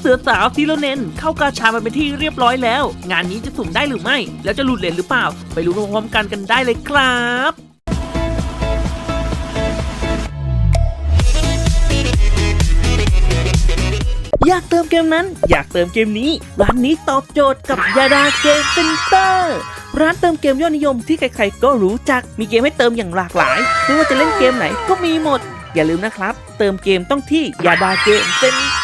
เสือสาวซีโรเนนเข้ากาชามาเป็นที่เรียบร้อยแล้ว งานนี้จะสุ่มได้หรือไม่ แล้วจะหลุดเลนหรือเปล่า ไปรู้พร้อมๆกันกันได้เลยครับอยากเติมเกมนั้น อยากเติมเกมนี้ ร้านนี้ตอบโจทย์กับยาดาเกมเซ็นเตอร์ ร้านเติมเกมยอดนิยมที่ใครๆก็รู้จัก มีเกมให้เติมอย่างหลากหลาย ไม่ว่าจะเล่นเกมไหนก็มีหมด อย่าลืมนะครับ เติมเกมต้องที่ยาดาเกมเซ็นเตอร์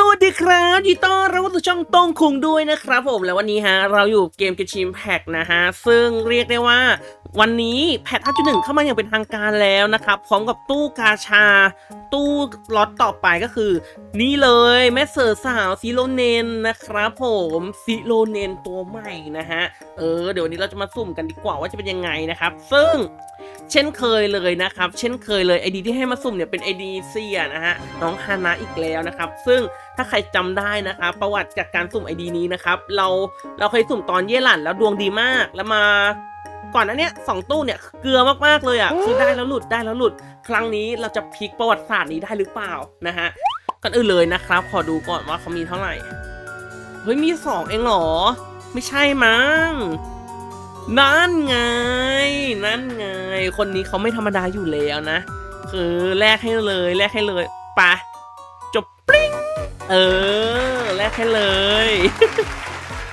สวัสดีครับยินดีต้อนรับเข้าสู่ช่องตงคุงด้วยนะครับผมแล้ววันนี้ฮะเราอยู่เกมกระชิมแพ็กนะฮะซึ่งเรียกได้ว่าวันนี้แพท5.1 เข้ามาอย่างเป็นทางการแล้วนะครับพร้อมกับตู้กาชา ตู้ล็อตต่อไปก็คือ นี่เลยแม่เสือสาวซิโลเนนนะครับผมซิโลเนนตัวใหม่นะฮะเออเดี๋ยววันนี้เราจะมาสุ่มกันดีกว่าว่าจะเป็นยังไงนะครับ ซึ่งเช่นเคยเลยนะครับ เช่นเคยเลยไอดีที่ให้มาสุ่มเนี่ยเป็นไอดีเซียนะฮะน้องฮานะอีกแล้วนะครับ ซึ่ง ถ้าใครจำได้นะครับ ประวัติจากการสุ่มไอดีนี้นะครับ เราเราเคยสุ่มตอนเย่หลั่นแล้วดวงดีมากแล้วมาก่อนหน้าเนี้ยสองตู้เนี่ยเกลือมากๆเลยอะคือได้แล้วหลุดได้แล้วหลุด ครั้งนี้เราจะพลิกประวัติศาสตร์นี้ได้หรือเปล่านะฮะก่อนอื่นเลยนะครับ ขอดูก่อนว่าเขามีเท่าไหร่เฮ้ยมีสองเองเหรอ ไม่ใช่มั้งนั่นไง นั่นไง คนนี้เขาไม่ธรรมดาอยู่แล้วนะ คือแลกให้เลยแลกให้เลยไปะจบปริ้ง เออ แลกให้เลย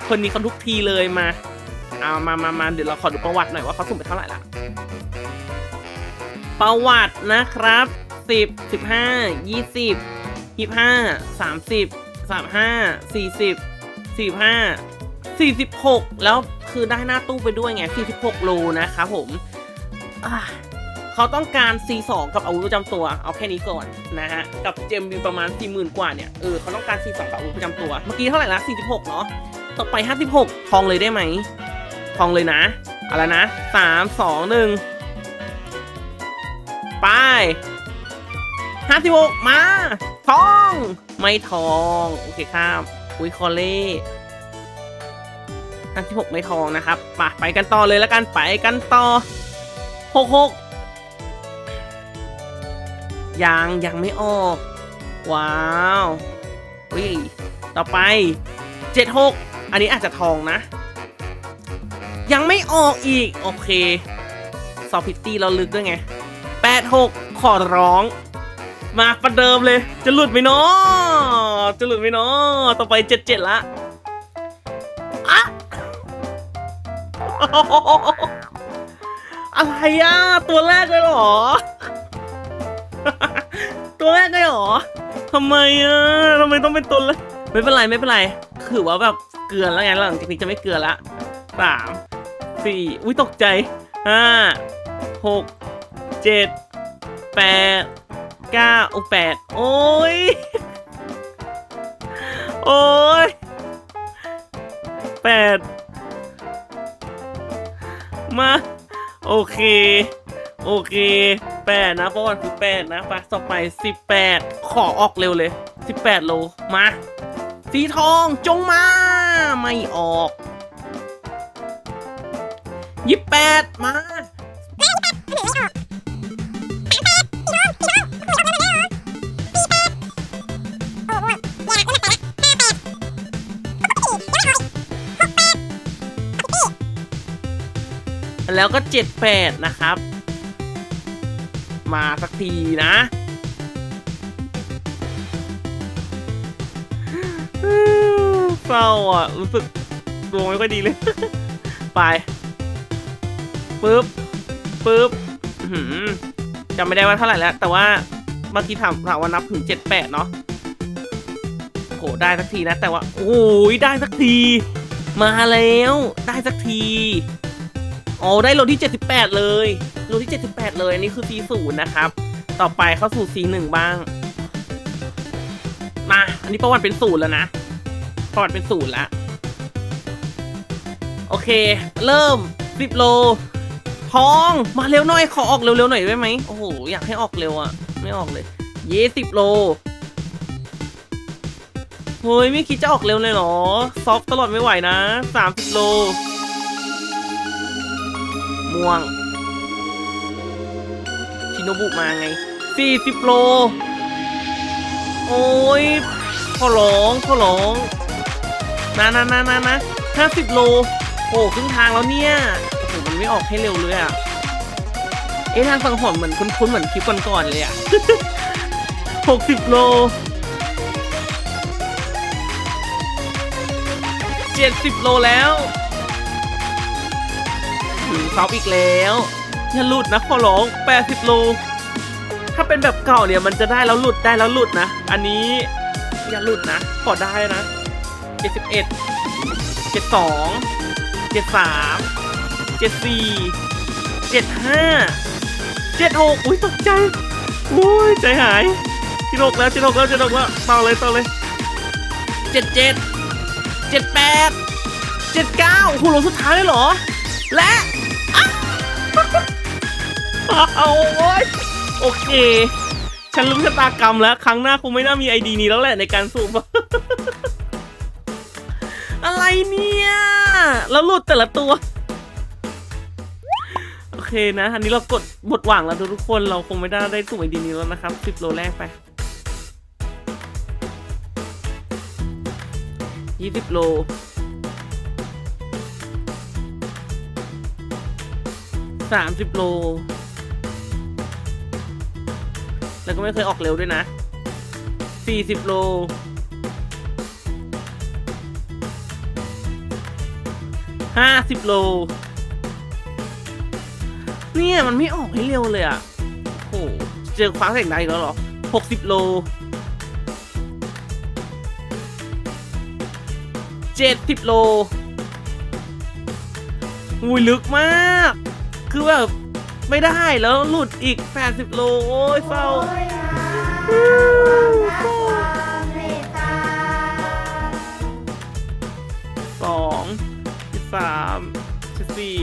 คนนี้เขาทุกทีเลยมา เอามามามาเดี๋ยวเราขอดูประวัติหน่อยว่าเขาสุ่มไปเท่าไหร่ละประวัตินะครับสิบสิบห้ายี่สิบยี่ห้าสามสิบสามห้าสี่สิบสี่ห้าสี่สิบหกแล้วคือได้หน้าตู้ไปด้วยไงสี่สิบหกโลนะครับผมอะ เขาต้องการ C2 กับอาวุธประจำตัว เอาแค่นี้ก่อนนะฮะ กับเจมบีประมาณ 40,000 กว่าเนี่ย เออเขาต้องการ C2 กับอาวุธประจำตัว เมื่อกี้เท่าไหร่ละ 46 เนาะ ต่อไป 56 ทองเลยได้ไหม ทองเลยนะอาละนะสามสองหนึ่งไปห้าสิบหกมา ทอง ไม่ทอง โอเคครับอุ้ยคอเล่ห้าสิบหกไม่ทองนะครับ ไปไปกันต่อเลยแล้วกัน ไปกันต่อหกหก ยังยังไม่ออก ว้าวอุ้ยต่อไปเจ็ดหกอันนี้อาจจะทองนะ ยังไม่ออกอีก โอเคซอฟพิตตี้เราลึกด้วยไง 86 ขอร้อง มาประเดิมเลย จะหลุดไหมเนาะจะหลุดไหมเนาะต่อไป 77 ละอะอะไรอะตัวแรกเลยเหรอ ตัวแรกเลยเหรอทำไมอะทำไมต้องเป็นตัวแรกไม่เป็นไรไม่เป็นไร คือว่าแบบเกลือแล้วไงหลังจากนี้จะไม่เกลือละสามสี่อุ้ยตกใจห้าหกเจ็ดแปดเก้าโอ้แปดโอ้ยโอ้ยแปดมา โอเค โอเค แปดนะเพราะวันคือแปดนะไปต่อไปสิบแปดขอออกเร็วเลยสิบแปดโล มา สีทองจงมา ไม่ออกยี่สิบแปดมาแล้วก็เจ็ดแปดนะครับ มาสักทีนะเศร้าอะ รู้สึกดวงไม่ค่อยดีเลย ไปปึ๊บปึ๊บจำไม่ได้ว่าเท่าไหร่แล้ว แต่ว่าเมื่อกี้ถามถามว่านับถึงเจ็ดแปดเนาะโหได้สักทีนะ แต่ว่า โอ้ยได้สักที มาแล้ว ได้สักที อ๋อได้โลที่ 78 เลยโลที่ 78 เลยอันนี้คือ C0 นะครับ ต่อไปเข้าสู่ C1 บ้าง มา อันนี้ประวัติเป็นศูนย์แล้วนะ ประวัติเป็นศูนย์แล้วโอเค เริ่ม 10 โล ทอง มาเร็วหน่อย ขอออกเร็วๆหน่อยได้ไหม โอ้โห อยากให้ออกเร็วอะไม่ออกเลย เย่สิบโลเฮ้ยไม่คิดจะออกเร็วเลยเหรอ ซอฟต์ตลอดไม่ไหวนะ 30 โล ม่วง ชิโนบุมาไง 40 โล โอ้ยขอร้องขอร้องนะนะนะนะนะห้าสิบโล โอ้ครึ่งทางแล้วเนี่ย โอ้โห มันไม่ออกให้เร็วเลยอะเอ๊ะทางสังหรณ์เหมือนคุ้นๆเหมือนคลิปก่อนๆเลยอะหกสิบโลเจ็ดสิบโลแล้ว ถึงเสาอีกแล้ว อย่าหลุดนะขอร้องแปดสิบโลถ้าเป็นแบบเก่าเนี่ยมันจะได้แล้วหลุดได้แล้วหลุดนะ อันนี้อย่าหลุดนะขอได้นะเจ็ดสิบเอ็ดเจ็ดสองเจ็ดสามเจ็ดสี่เจ็ดห้าเจ็ดหกอุ้ยตกใจอุ้ยใจหายจ็ดหกแล้วจ็ดหกแล้วจ็ดหกแล้วต่อเลยต่อเลยเจ็ดเจ็ดเจ็ดแปดเจ็ดเก้าโอ้โหโลสุดท้ายเลยเหรอ และ เอาโอ้ยโอเค ฉันรู้ชะตากรรมแล้ว ครั้งหน้าคงไม่น่ามีไอดีนี้แล้วแหละในการสูบอะไรเนี่ย แล้วหลุดแต่ละตัว โอเคนะ อันนี้เรากดบทหวังแล้วทุกคนเราคงไม่ได้ได้สูบไอดีนี้แล้วนะครับสิบโลแรกไปยี่สิบโลสามสิบโล แล้วก็ไม่เคยออกเร็วด้วยนะ 40 โล 50 โล เนี่ยมันไม่ออกให้เร็วเลยอะ่ะ โอ้โห เจอคว้างแสงได้อีกแล้วหรอ 60 โล 70 โลอุ้ยลึกมาก คือแบบ ไม่ได้แล้วหลุดอีก 80 โล โอ้ยเศร้าสองเจ็ดสามเจ็ดสี่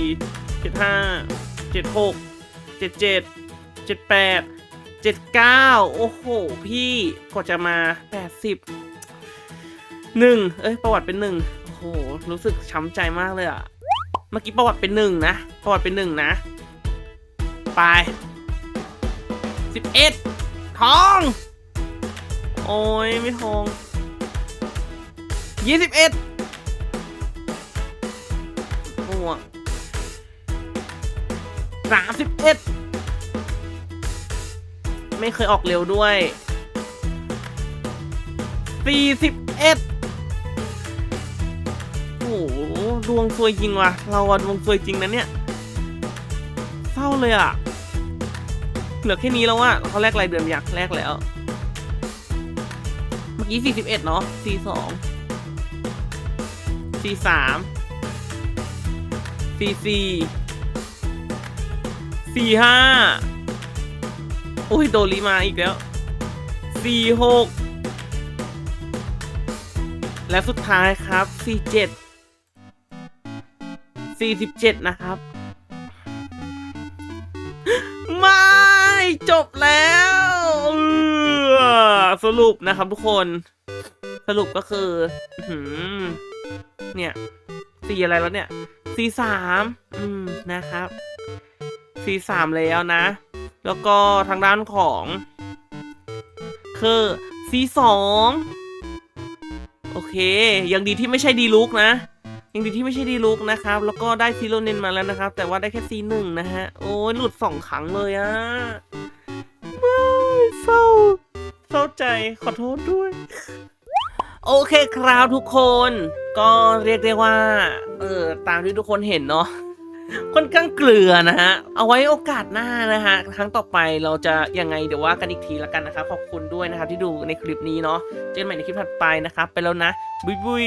เจ็ดห้าเจ็ดหกเจ็ดเจ็ดเจ็ดแปดเจ็ดเก้าโอ้โห พี่กว่าจะมาแปดสิบหนึ่งเอ้ย ประวัติเป็นหนึ่งโอ้โห รู้สึกช้ำใจมากเลยอะเมื่อกี้ประวัติเป็นหนึ่งนะ ประวัติเป็นหนึ่งนะ ไปสิบเอ็ดทอง โอ้ยไม่ทองยี่สิบเอ็ดม่วงสามสิบเอ็ดไม่เคยออกเร็วด้วยสี่สิบเอ็ดโอ้โหดวงซวยจริงว่ะ เราอะดวงซวยจริงนะเนี่ย เศร้าเลยอะ เหลือแค่นี้แล้วอะเขาแลกรายเดือนอยากแลกแล้ว เมื่อกี้สี่สิบเอ็ดเนาะสี่สองสี่สามสี่สี่สี่ห้าอุ้ย โดรีมาอีกแล้วสี่หกและสุดท้ายครับสี่เจ็ดสี่สิบเจ็ดนะครับ จบแล้วสรุปนะครับทุกคน สรุปก็คือเนี่ยสี่อะไรแล้วเนี่ยซีสามอืมนะครับซีสามแล้วนะ แล้วก็ทางด้านของ คือซีสองโอเค ยังดีที่ไม่ใช่ดีลุกนะ ยังดีที่ไม่ใช่ดีลุกนะครับ แล้วก็ได้ซีโรเนนมาแล้วนะครับ แต่ว่าได้แค่ซีหนึ่งนะฮะ โอ้ยหลุดสองครั้งเลยอะเศร้าเศร้าใจขอโทษด้วย โอเคครับทุกคน ก็เรียกได้ว่า เออตามที่ทุกคนเห็นเนาะค่อนข้างเกลือนะฮะ เอาไว้โอกาสหน้านะฮะ ครั้งต่อไปเราจะยังไงเดี๋ยวว่ากันอีกทีละกันนะครับ ขอบคุณด้วยนะครับที่ดูในคลิปนี้เนาะ เจอกันใหม่ในคลิปถัดไปนะครับ ไปแล้วนะ บุยบุย